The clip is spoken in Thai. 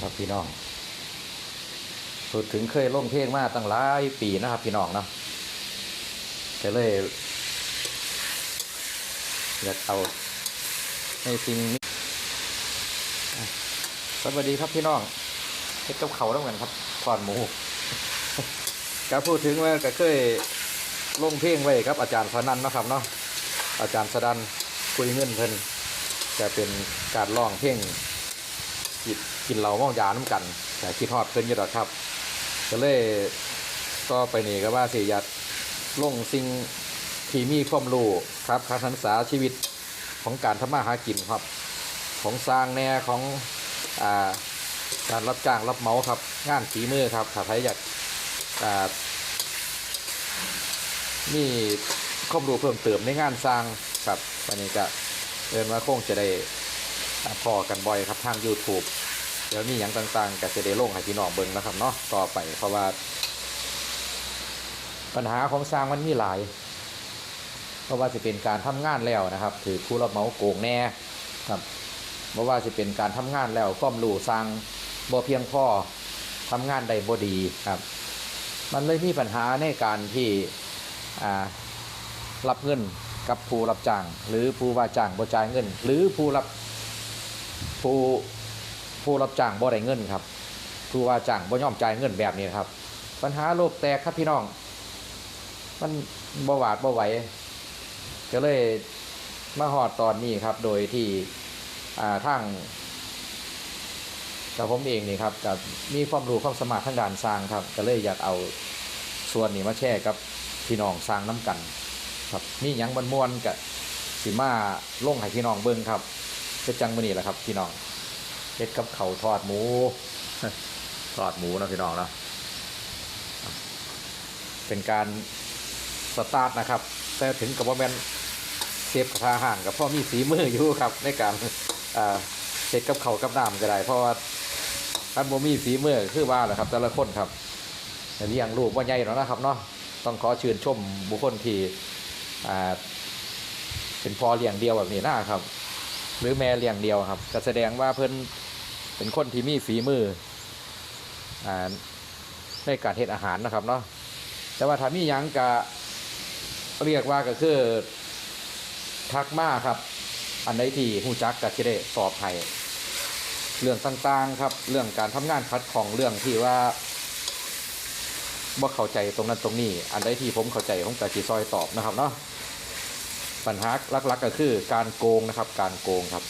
ครับพี่น้องพูดถึงเคยลงเพลงมาตั้งหลายปีนะครับ พี่น้องเนาะก็เลย อยากเอาในสิ่งนี้สวัสดีครับพี่น้องเฮ็ดกับเขาวต้องกันครับทอดหมูก็พูดถึงว่าก็เคยลงเพลงไว้ครับ อาจารย์สนันนะครับเนาะอาจารย์สดันคุยเงินเพิ่นจะเป็นการร้องเพลง กินกินเหล้าเมายาน้ำกันแต่คิดฮอดเพิ่นอยู่ดอกครับ ก็เลยก็ไปนี่ก็ว่าสิยากลงสิ่งที่มีความรู้ครับการศึกษาชีวิตของการทำมาหากินครับ ของสร้างแน่ของอ่าการรับจ้างรับเมาครับ งานฝีมือครับถ้าใครอยากอ่ามีความรู้เพิ่มเติมในงานสร้างครับวันนี้ก็เรียนว่าคงจะได้ พอกันบ่อยครับทาง YouTube เดี๋ยวมีอย่างต่างๆก็จะได้ลงให้พี่น้องเบิ่งนะครับเนาะต่อไปเพราะว่า ปัญหาของสร้างมันมีหลาย เพราะว่าจะเป็นการทำงานแล้วนะครับ ถือผู้รับเหมาโกงแน่ครับเพราะว่าจะเป็นการทำงานแล้วก้อมรู้สร้างบ่เพียงพอทำงานได้บ่ดีครับ มันเลยมีปัญหาในการที่รับเงินกับผู้รับจ้าง หรือผู้ว่าจ้างบ่จ่ายเงิน หรือผู้รับ ผู้ผู้รับจ้างบ่ได้เงินครับผู้ว่าจ้างบ่ยอมจ่ายเงินแบบนี้ครับ ปัญหาโลกแตกครับพี่น้อง มันบ่หวาดบ่ไหวก็เลยมาหอดตอนนี้ครับ โดยที่อ่าทางกับผมเองนี่ครับกับมีความรู้ความสมารถทางด้านสร้างครับ ก็เลยอยากเอาส่วนนี้มาแชร์กับพี่น้องสร้างน้ำกัน ครับนี่ยังมันมวนกับสิมาลงให้พี่น้องเบิ่งครับ เป็จังมือนี้แหละครับพี่น้องเฮ็ดกับเข่าทอดหมูทอดหมูนะพี่น้องเนาะเป็นการสตาร์ทนะครับ แต่ถึงกับว่าแมนเชฟทะห่างกับพ่อมีฝีมืออยู่ครับ ในการเฮ็ดกับเข่ากับน้ำก็ได้ เพราะว่าท่านบ่มีฝีมือคือว่าแหละครับแต่ละคนครับแต่เลี้ยงลูกว่าใหญ่แล้วนะครับเนาะต้องขอชื่นชมบุคคลที่เป็นพอเลี้ยงเดียวแบบนี้นะครับ หรือแม่เลี้ยงเดียวครับก็แสดงว่าเพิ่นเป็นคนที่มีฝีมืออ่าในการเฮ็ดอาหารนะครับเนาะแต่ว่าถ้ามียังกะเรียกว่าก็คือทักมาครับ อันไหนที่หูจักก็จะได้สอบให้เรื่องต่างๆครับ เรื่องการทำงานคัดของเรื่องที่ว่าบ่เข้าใจตรงนั้นตรงนี้ อันใดที่ผมเข้าใจผมก็สิซอยตอบนะครับเนาะ ปัญหาหลักๆก็คือการโกงนะครับ การโกงครับ